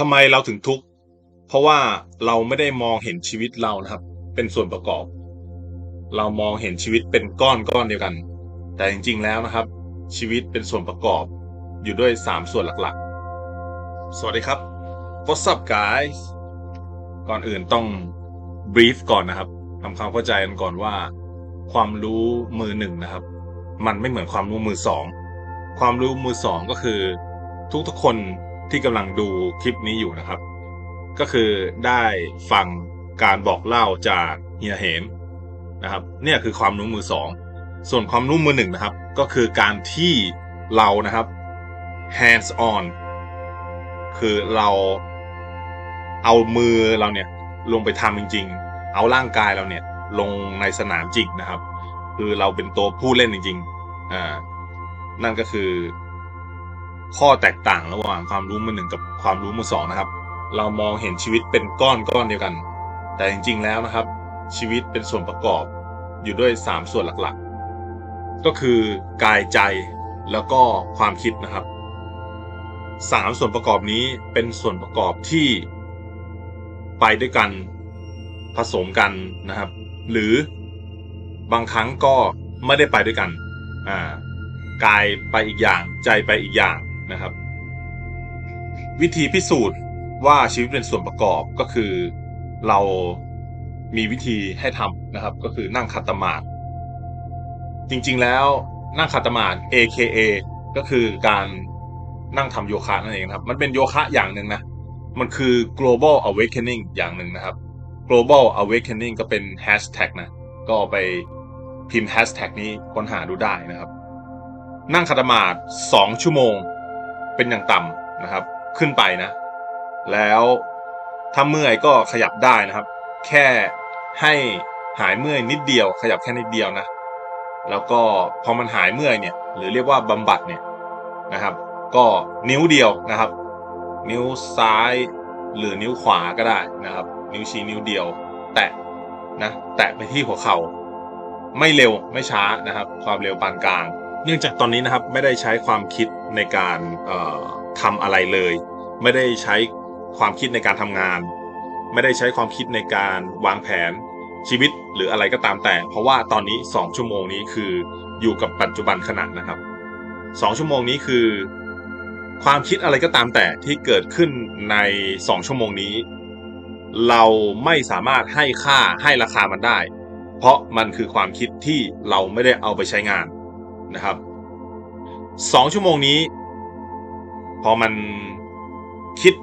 ทำไมเราถึงทุกข์เพราะว่าเราไม่ได้มองเห็นชีวิตเรานะครับ เป็นส่วนประกอบ เรามองเห็นชีวิตเป็นก้อนก้อนเดียวกัน แต่จริง ๆ แล้วนะครับ ชีวิตเป็นส่วนประกอบอยู่ด้วยสามส่วนหลักๆ สวัสดีครับ What's up guys ก่อนอื่นต้อง brief ก่อนนะครับทำความเข้าใจกันก่อนว่า ความรู้มือหนึ่งนะครับ มันไม่เหมือนความรู้มือสองความรู้มือสองก็คือทุกๆคน ที่กำลังดูคลิปนี้อยู่นะครับ ก็คือได้ฟังการบอกเล่าจากเฮียเหมนะครับ เนี่ยคือความรู้มือสองส่วนความรู้มือหนึ่งนะครับ ก็คือการที่เรานะครับ hands on คือเราเอามือเราเนี่ยลงไปทำจริง ๆ เอาร่างกายเราเนี่ยลงในสนามจริงนะครับ คือเราเป็นตัวผู้เล่นจริงๆอ่านั่นก็คือ ข้อแตกต่างระหว่างความรู้มือหนึ่งกับความรู้มือสองนะครับ เรามองเห็นชีวิตเป็นก้อนก้อนเดียวกัน แต่จริงๆแล้วนะครับ ชีวิตเป็นส่วนประกอบอยู่ด้วยสามส่วนหลักๆ ก็คือกายใจแล้วก็ความคิดนะครับสามส่วนประกอบนี้เป็นส่วนประกอบที่ไปด้วยกันผสมกันนะครับ หรือบางครั้งก็ไม่ได้ไปด้วยกัน อ่า กายไปอีกอย่าง ใจไปอีกอย่าง นะครับ วิธีพิสูจน์ว่าชีวิตเป็นส่วนประกอบก็คือเรามีวิธีให้ทำนะครับ ก็คือนั่งขัดสมาธิจริงๆแล้วนั่งขัดสมาธิ AKA ก็คือการนั่งทำโยคะนั่นเองครับ มันเป็นโยคะอย่างหนึ่งนะ มันคือ global awakening อย่างหนึ่งนะครับ global awakening ก็เป็น hashtag นะ ก็ไปพิมพ์ hashtag นี้ค้นหาดูได้นะครับ นั่งขัดสมาธิสองชั่วโมง เป็นอย่างต่ำนะครับ ขึ้นไปนะ แล้วถ้าเมื่อยก็ขยับได้นะครับ แค่ให้หายเมื่อยนิดเดียว ขยับแค่นิดเดียวนะ แล้วก็พอมันหายเมื่อยเนี่ย หรือเรียกว่าบำบัดเนี่ยนะครับ ก็นิ้วเดียวนะครับ นิ้วซ้ายหรือนิ้วขวาก็ได้นะครับ นิ้วชี้นิ้วเดียว แตะนะ แตะไปที่หัวเข่าไม่เร็วไม่ช้านะครับ ความเร็วปานกลาง เนื่องจากตอนนี้นะครับไม่ได้ใช้ความคิดในการเอ่อทำอะไรเลย ไม่ได้ใช้ความคิดในการทำงาน ไม่ได้ใช้ความคิดในการวางแผนชีวิตหรืออะไรก็ตามแต่ เพราะว่าตอนนี้ 2 ชั่วโมงนี้คืออยู่กับปัจจุบันขณะนะครับ 2 ชั่วโมงนี้คือ ความคิดอะไรก็ตามแต่ที่เกิดขึ้นใน 2 ชั่วโมงนี้ เราไม่สามารถให้ค่าให้ราคามันได้ เพราะมันคือความคิดที่เราไม่ได้เอาไปใช้งาน นะครับ2ชั่วโมงนี้ พอมันคิด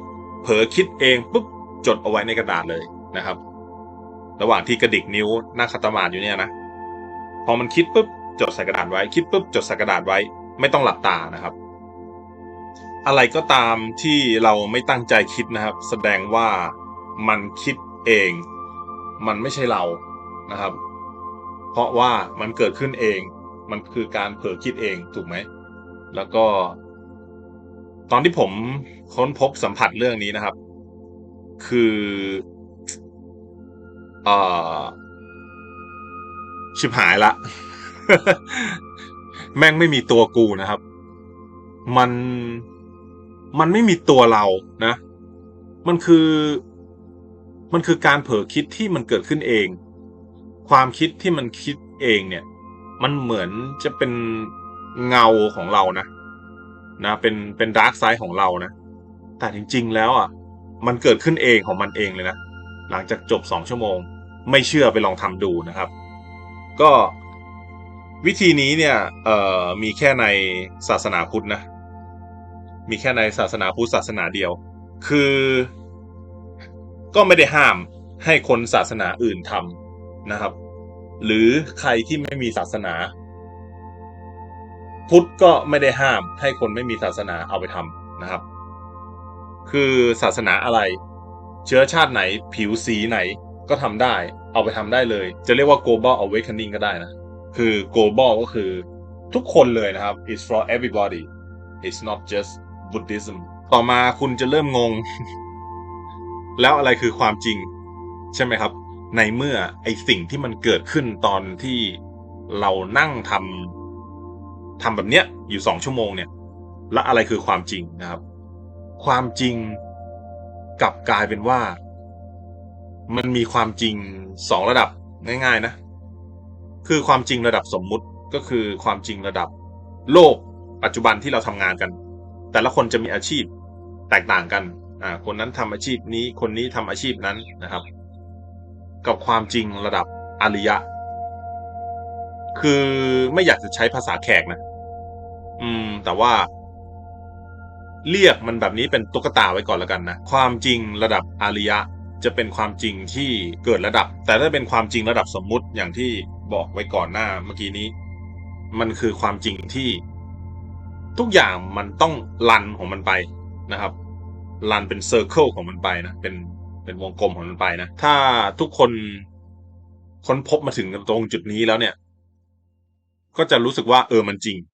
เผลอคิดเองปุ๊บจดเอาไว้ในกระดาษเลยนะครับ ระหว่างที่กระดิกนิ้วนั่งคัตมาดอยู่เนี่ยนะพอมันคิดปุ๊บจดใส่กระดาษไว้ คิดปุ๊บจดใส่กระดาษไว้ ไม่ต้องหลับตานะครับ อะไรก็ตามที่เราไม่ตั้งใจคิดนะครับ แสดงว่ามันคิดเอง มันไม่ใช่เรานะครับ เพราะว่ามันเกิดขึ้นเอง มันคือการเผลอคิดเองถูกไหม แล้วก็ ตอนที่ผมค้นพบสัมผัสเรื่องนี้นะครับ คือเอ่อชิบหายละ แม่งไม่มีตัวกูนะครับ มันมันไม่มีตัวเรานะ มันคือ มันคือการเผลอคิดที่มันเกิดขึ้นเอง ความคิดที่มันคิดเองเนี่ย มันเหมือนจะเป็นเงาของเรานะ นะ เป็นเป็นดาร์กไซด์ของเรานะ แต่จริง ๆ แล้วอะ มันเกิดขึ้นเองของมันเองเลยนะ หลังจากจบสองชั่วโมง ไม่เชื่อไปลองทำดูนะครับ ก็วิธีนี้เนี่ยเอ่อมีแค่ในศาสนาพุทธนะ มีแค่ในศาสนาพุทธศาสนาเดียว คือ ก็ไม่ได้ห้ามให้คนศาสนาอื่นทำนะครับ หรือใครที่ไม่มีศาสนา พุทธก็ไม่ได้ห้ามให้คนไม่มีศาสนาเอาไปทำนะครับ คือศาสนาอะไร เชื้อชาติไหนผิวสีไหนก็ทำได้ เอาไปทำได้เลย จะเรียกว่า global awakening ก็ได้นะ คือ global ก็คือทุกคนเลยนะครับ it's for everybody it's not just Buddhism ต่อมาคุณจะเริ่มงง แล้วอะไรคือความจริง ใช่ไหมครับ ในเมื่อไอสิ่งที่มันเกิดขึ้นตอนที่เรานั่งทำทำแบบเนี้ยอยู่สองชั่วโมงเนี่ย และอะไรคือความจริงนะครับ ความจริงกลับกลายเป็นว่า มันมีความจริงสองระดับง่ายๆนะ คือความจริงระดับสมมุติก็คือความจริงระดับโลกปัจจุบันที่เราทำงานกัน แต่ละคนจะมีอาชีพแตกต่างกันอ่าคนนั้นทำอาชีพนี้คนนี้ทำอาชีพนั้นนะครับ กับความจริงระดับอริยะ คือไม่อยากจะใช้ภาษาแขกนะ อืม แต่ว่า เรียกมันแบบนี้เป็นตุ๊กตาไว้ก่อนแล้วกันนะ ความจริงระดับอริยะ จะเป็นความจริงที่เกิดระดับ แต่ถ้าเป็นความจริงระดับสมมุติอย่างที่บอกไว้ก่อนหน้าเมื่อกี้นี้ มันคือความจริงที่ ทุกอย่างมันต้องรันของมันไปนะครับรันเป็นเซอร์เคิลของมันไปนะ เป็น เป็นวงกลมของมันไปนะ ถ้าทุกคนค้นพบมาถึงตรงจุดนี้แล้วเนี่ย ก็จะรู้สึกว่าเออมันจริง